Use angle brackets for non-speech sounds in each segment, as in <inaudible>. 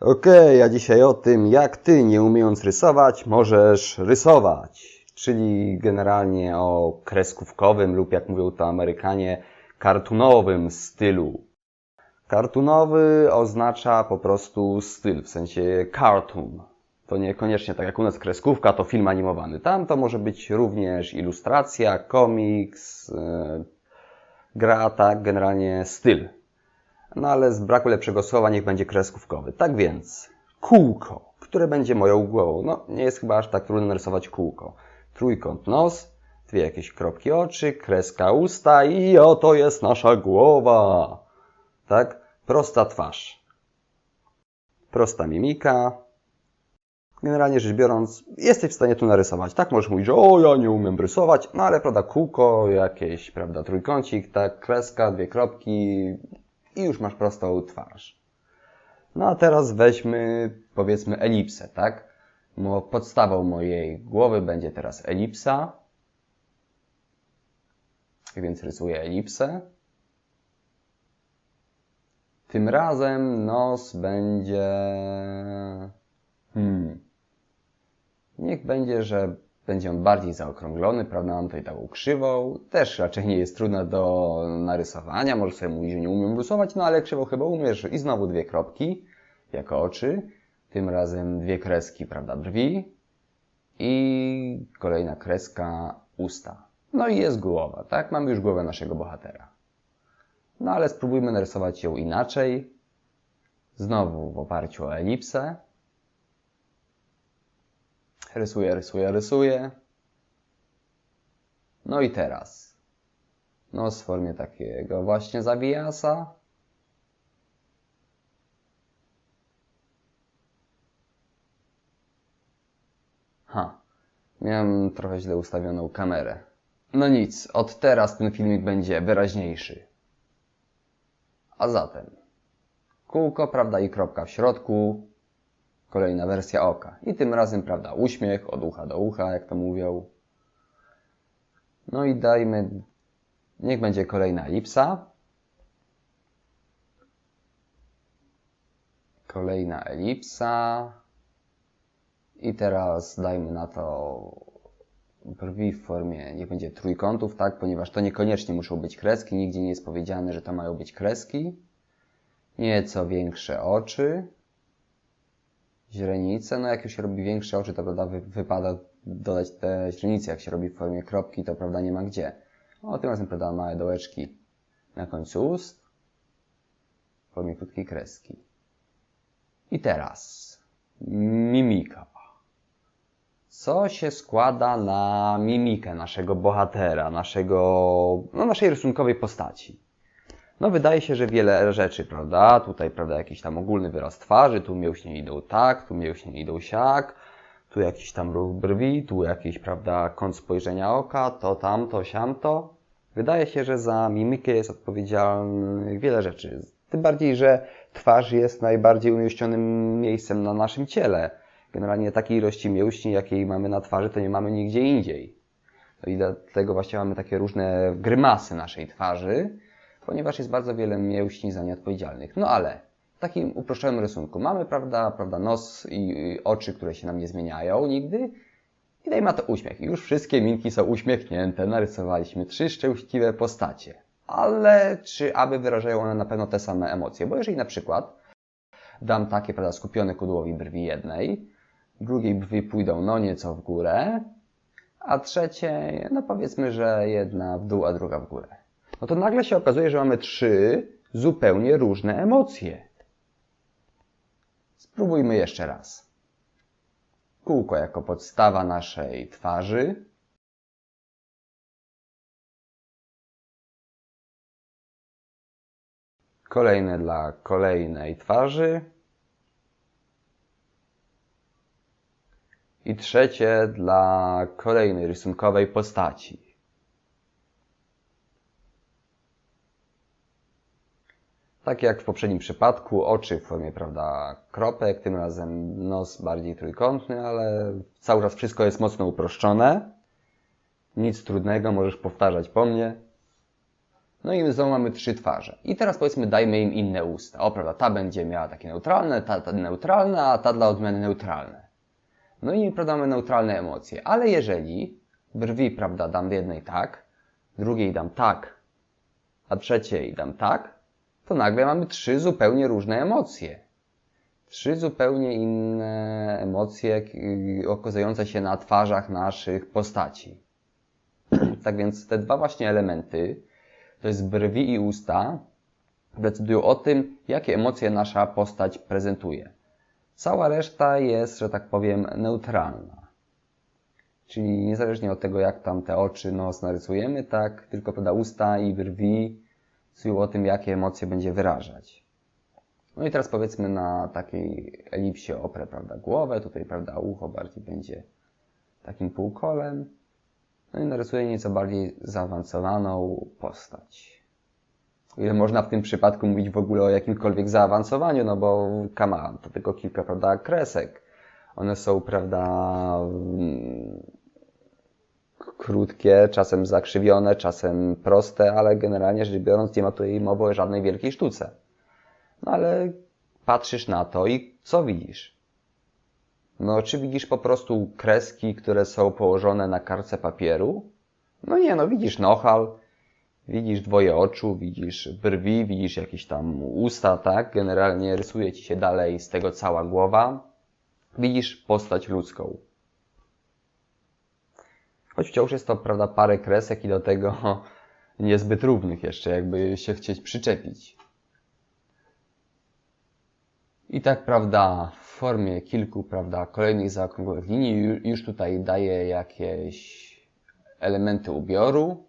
Okej, a dzisiaj o tym, jak ty, nie umiejąc rysować, możesz rysować. Czyli generalnie o kreskówkowym lub, jak mówią to Amerykanie, kartunowym stylu. Kartunowy oznacza po prostu styl, w sensie cartoon. To niekoniecznie tak jak u nas kreskówka, to film animowany. Tam to może być również ilustracja, komiks, yy, gra, tak, generalnie styl. No ale z braku lepszego słowa niech będzie kreskówkowy. Tak więc, kółko, które będzie moją głową. No, nie jest chyba aż tak trudno narysować kółko. Trójkąt nos, dwie jakieś kropki oczy, kreska usta i oto jest nasza głowa. Tak? Prosta twarz. Prosta mimika. Generalnie rzecz biorąc, jesteś w stanie tu narysować. Tak możesz mówić, że o, ja nie umiem rysować, no ale prawda, kółko, jakieś, prawda, trójkącik, tak, kreska, dwie kropki, i już masz prostą twarz. No a teraz weźmy, powiedzmy, elipsę, tak? Mo, podstawą mojej głowy będzie teraz elipsa. Tak Więc rysuję elipsę. Tym razem nos będzie... Hmm. Niech będzie, że będzie on bardziej zaokrąglony, prawda? Mam tutaj taką krzywą. Też raczej nie jest trudna do narysowania. Może sobie mówić, że nie umiem rysować, no ale krzywą chyba umiesz. I znowu dwie kropki jako oczy. Tym razem dwie kreski, prawda? Brwi. I kolejna kreska usta. No i jest głowa, tak? Mamy już głowę naszego bohatera. No ale spróbujmy narysować ją inaczej. Znowu w oparciu o elipsę. Rysuję, rysuję, rysuję. No i teraz. Nos w formie takiego właśnie zawijasa. Ha. Miałem trochę źle ustawioną kamerę. No nic, od teraz ten filmik będzie wyraźniejszy. A zatem. Kółko, prawda, i kropka w środku, Kolejna wersja oka. I tym razem, prawda, uśmiech od ucha do ucha, jak to mówią. No i dajmy, niech będzie kolejna elipsa. Kolejna elipsa. I teraz dajmy na to brwi w formie, niech będzie trójkątów, tak, ponieważ to niekoniecznie muszą być kreski, nigdzie nie jest powiedziane, że to mają być kreski. Nieco większe oczy źrenice. No jak już się robi większe oczy, to prawda, wy, wypada dodać te źrenice. Jak się robi w formie kropki, to prawda, nie ma gdzie. O, tym razem, prawda, małe dołeczki na końcu ust w formie krótkiej kreski. I teraz mimika. Co się składa na mimikę naszego bohatera, naszego, no, naszej rysunkowej postaci? No wydaje się, że wiele rzeczy, prawda? Tutaj, prawda, jakiś tam ogólny wyraz twarzy, tu mięśnie idą tak, tu mięśnie idą siak, tu jakiś tam ruch brwi, tu jakiś, prawda, kąt spojrzenia oka, to tamto, siamto. Wydaje się, że za mimikę jest odpowiedzialnych wiele rzeczy. Tym bardziej, że twarz jest najbardziej umiejsconym miejscem na naszym ciele. Generalnie takiej ilości mięśni, jakiej mamy na twarzy, to nie mamy nigdzie indziej. No i dlatego właśnie mamy takie różne grymasy naszej twarzy, ponieważ jest bardzo wiele mięśni za nie odpowiedzialnych. No ale w takim uproszczonym rysunku mamy, prawda, prawda nos i, oczy, które się nam nie zmieniają nigdy i dajmy na to uśmiech. Już wszystkie minki są uśmiechnięte, narysowaliśmy trzy szczęśliwe postacie. Ale czy aby wyrażają one na pewno te same emocje? Bo jeżeli na przykład dam takie, prawda, skupione kudłowi brwi jednej, drugiej brwi pójdą no nieco w górę, a trzecie, no powiedzmy, że jedna w dół, a druga w górę no to nagle się okazuje, że mamy trzy zupełnie różne emocje. Spróbujmy jeszcze raz. Kółko jako podstawa naszej twarzy. Kolejne dla kolejnej twarzy. I trzecie dla kolejnej rysunkowej postaci. Tak jak w poprzednim przypadku, oczy w formie, prawda, kropek, tym razem nos bardziej trójkątny, ale cały czas wszystko jest mocno uproszczone. Nic trudnego, możesz powtarzać po mnie. No i znowu mamy trzy twarze. I teraz powiedzmy dajmy im inne usta. O, prawda, ta będzie miała takie neutralne, ta, ta neutralne, a ta dla odmiany neutralne. No i prawda, mamy neutralne emocje. Ale jeżeli brwi, prawda, dam jednej tak, drugiej dam tak, a trzeciej dam tak, to nagle mamy trzy zupełnie różne emocje. Trzy zupełnie inne emocje okazujące się na twarzach naszych postaci. tak więc te dwa właśnie elementy, to jest brwi i usta, decydują o tym, jakie emocje nasza postać prezentuje. Cała reszta jest, że tak powiem, neutralna. Czyli niezależnie od tego, jak tam te oczy, nos narysujemy, tak, tylko prawda, usta i brwi decydują o tym, jakie emocje będzie wyrażać. No i teraz powiedzmy na takiej elipsie oprę, prawda, głowę, tutaj, prawda, ucho bardziej będzie takim półkolem. No i narysuję nieco bardziej zaawansowaną postać. O ile można w tym przypadku mówić w ogóle o jakimkolwiek zaawansowaniu, no bo kama, to tylko kilka, prawda, kresek. One są, prawda, krótkie, czasem zakrzywione, czasem proste, ale generalnie rzecz biorąc nie ma tutaj mowy o żadnej wielkiej sztuce. No ale patrzysz na to i co widzisz? No, czy widzisz po prostu kreski, które są położone na karce papieru? No nie, no widzisz nohal, widzisz dwoje oczu, widzisz brwi, widzisz jakieś tam usta, tak? Generalnie rysuje ci się dalej z tego cała głowa. Widzisz postać ludzką. Choć wciąż jest to, prawda, parę kresek i do tego <laughs> niezbyt równych jeszcze, jakby się chcieć przyczepić. I tak, prawda, w formie kilku, prawda, kolejnych zaokrągłych linii już tutaj daje jakieś elementy ubioru,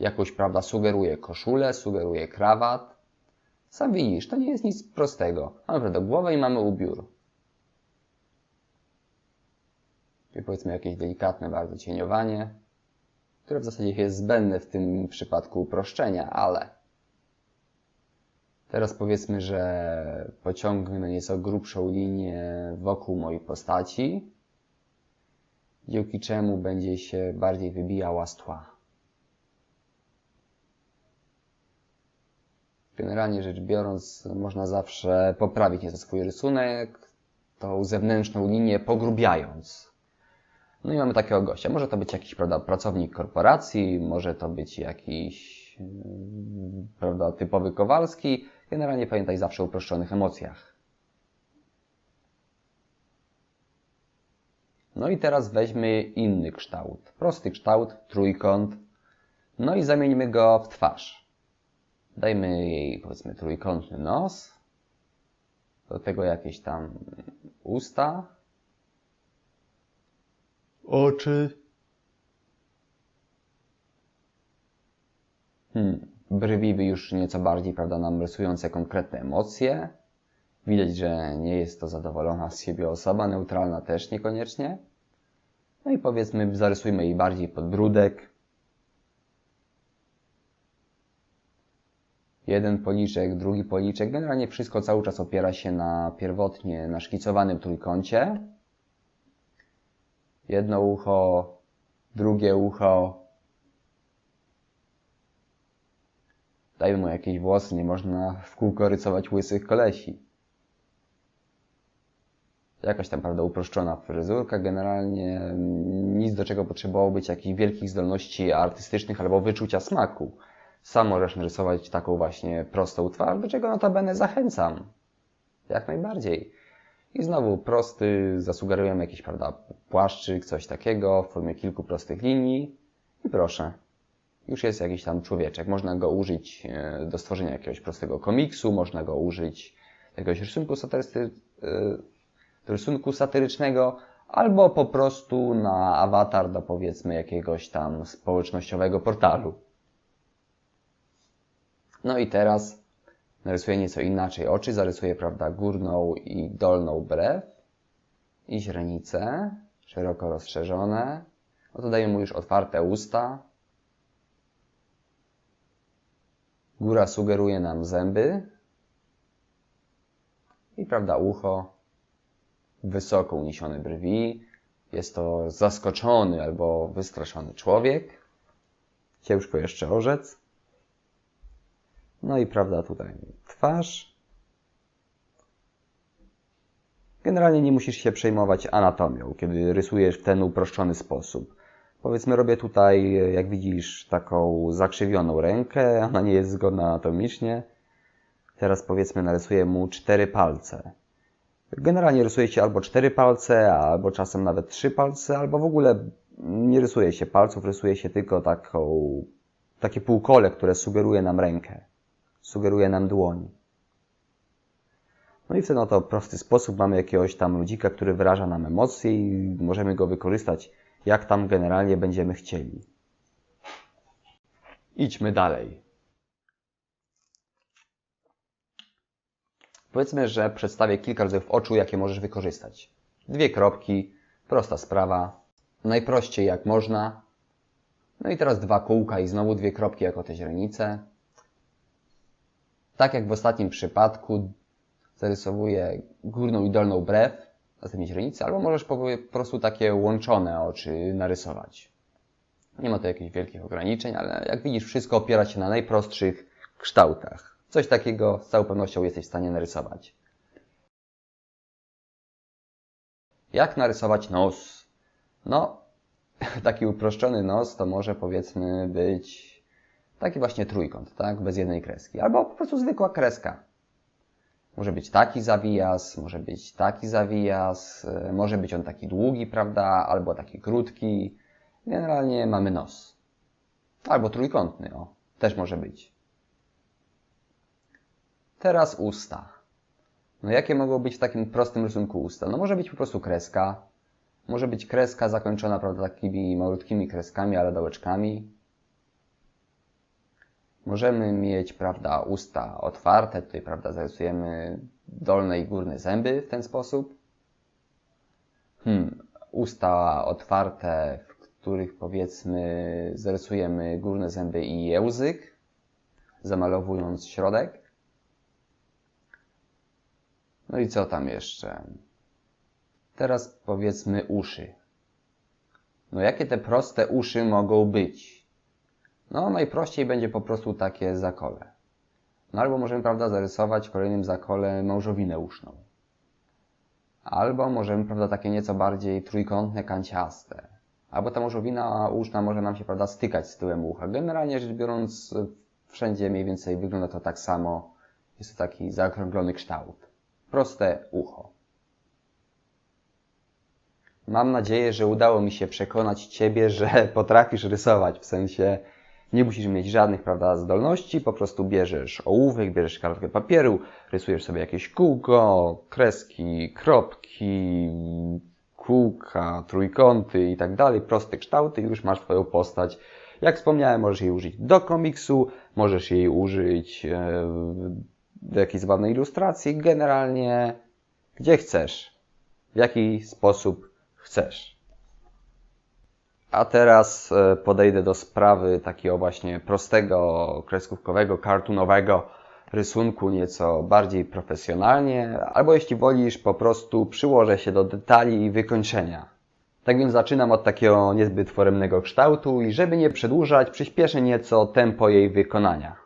jakąś, prawda, sugeruje koszulę, sugeruje krawat. Sam widzisz, to nie jest nic prostego. Mamy, prawda, głowę i mamy ubiór. Powiedzmy jakieś delikatne bardzo cieniowanie, które w zasadzie jest zbędne w tym przypadku uproszczenia, ale Teraz powiedzmy, że pociągnę nieco grubszą linię wokół mojej postaci, dzięki czemu będzie się bardziej wybijała z tła. Generalnie rzecz biorąc, można zawsze poprawić nieco swój rysunek, tą zewnętrzną linię pogrubiając. No i mamy takiego gościa. Może to być jakiś prawda, pracownik korporacji, może to być jakiś prawda, typowy Kowalski, Generalnie pamiętaj zawsze o uproszczonych emocjach. No i teraz weźmy inny kształt. Prosty kształt, trójkąt. No i zamieńmy go w twarz. Dajmy jej, powiedzmy, trójkątny nos. Do tego jakieś tam usta. Oczy. Hmm brwi już nieco bardziej, prawda, nam rysujące konkretne emocje. Widać, że nie jest to zadowolona z siebie osoba, neutralna też niekoniecznie. No i powiedzmy, zarysujmy jej bardziej podbródek. Jeden policzek, drugi policzek. Generalnie wszystko cały czas opiera się na pierwotnie naszkicowanym trójkącie. Jedno ucho, drugie ucho, dajmy mu jakieś włosy, nie można w kółko rysować łysych kolesi. Jakaś tam, prawda, uproszczona fryzurka, generalnie nic do czego potrzebowało być jakichś wielkich zdolności artystycznych albo wyczucia smaku. Sam możesz narysować taką właśnie prostą twarz, do czego notabene zachęcam. Jak najbardziej. I znowu prosty, zasugerujemy jakiś, prawda, płaszczyk, coś takiego w formie kilku prostych linii. I proszę, już jest jakiś tam człowieczek. Można go użyć e, do stworzenia jakiegoś prostego komiksu, można go użyć jakiegoś rysunku, satyrysty, e, rysunku satyrycznego, albo po prostu na awatar do powiedzmy jakiegoś tam społecznościowego portalu. No i teraz narysuję nieco inaczej oczy, zarysuję, prawda, górną i dolną brew i źrenice, szeroko rozszerzone. No to daję mu już otwarte usta, Góra sugeruje nam zęby i prawda ucho, wysoko uniesione brwi. Jest to zaskoczony albo wystraszony człowiek. Ciężko jeszcze orzec. No i prawda tutaj twarz. Generalnie nie musisz się przejmować anatomią, kiedy rysujesz w ten uproszczony sposób. Powiedzmy, robię tutaj, jak widzisz, taką zakrzywioną rękę, ona nie jest zgodna anatomicznie. Teraz powiedzmy, narysuję mu cztery palce. Generalnie rysuje się albo cztery palce, albo czasem nawet trzy palce, albo w ogóle nie rysuje się palców, rysuje się tylko taką, takie półkole, które sugeruje nam rękę, sugeruje nam dłoń. No i w ten oto prosty sposób mamy jakiegoś tam ludzika, który wyraża nam emocje i możemy go wykorzystać jak tam generalnie będziemy chcieli. Idźmy dalej. Powiedzmy, że przedstawię kilka rodzajów oczu, jakie możesz wykorzystać. Dwie kropki, prosta sprawa, najprościej jak można. No i teraz dwa kółka i znowu dwie kropki jako te źrenice. Tak jak w ostatnim przypadku zarysowuję górną i dolną brew, następnie źrenice, albo możesz po prostu takie łączone oczy narysować. Nie ma to jakichś wielkich ograniczeń, ale jak widzisz, wszystko opiera się na najprostszych kształtach. Coś takiego z całą pewnością jesteś w stanie narysować. Jak narysować nos? No, <laughs> taki uproszczony nos to może powiedzmy być taki właśnie trójkąt, tak? Bez jednej kreski. Albo po prostu zwykła kreska. Może być taki zawijas, może być taki zawijas, e, może być on taki długi, prawda? Albo taki krótki. Generalnie mamy nos. Albo trójkątny, o. Też może być. Teraz usta. No jakie mogą być w takim prostym rysunku usta? No może być po prostu kreska. Może być kreska zakończona, prawda, takimi malutkimi kreskami, ale dołeczkami. Możemy mieć, prawda, usta otwarte, tutaj, prawda, zarysujemy dolne i górne zęby w ten sposób. Hmm, usta otwarte, w których powiedzmy zarysujemy górne zęby i język, zamalowując środek. No i co tam jeszcze? Teraz powiedzmy uszy. No jakie te proste uszy mogą być? No najprościej będzie po prostu takie zakole. No albo możemy, prawda, zarysować w kolejnym zakole małżowinę uszną. Albo możemy, prawda, takie nieco bardziej trójkątne, kanciaste. Albo ta małżowina uszna może nam się, prawda, stykać z tyłem ucha. Generalnie rzecz biorąc, wszędzie mniej więcej wygląda to tak samo. Jest to taki zaokrąglony kształt. Proste ucho. Mam nadzieję, że udało mi się przekonać Ciebie, że potrafisz rysować, w sensie nie musisz mieć żadnych, prawda, zdolności, po prostu bierzesz ołówek, bierzesz kartkę papieru, rysujesz sobie jakieś kółko, kreski, kropki, kółka, trójkąty i tak dalej, proste kształty i już masz Twoją postać. Jak wspomniałem, możesz jej użyć do komiksu, możesz jej użyć e, do jakiejś zabawnej ilustracji, generalnie gdzie chcesz, w jaki sposób chcesz. A teraz e, podejdę do sprawy takiego właśnie prostego, kreskówkowego, kartunowego rysunku nieco bardziej profesjonalnie, albo jeśli wolisz, po prostu przyłożę się do detali i wykończenia. Tak więc zaczynam od takiego niezbyt foremnego kształtu i żeby nie przedłużać, przyspieszę nieco tempo jej wykonania.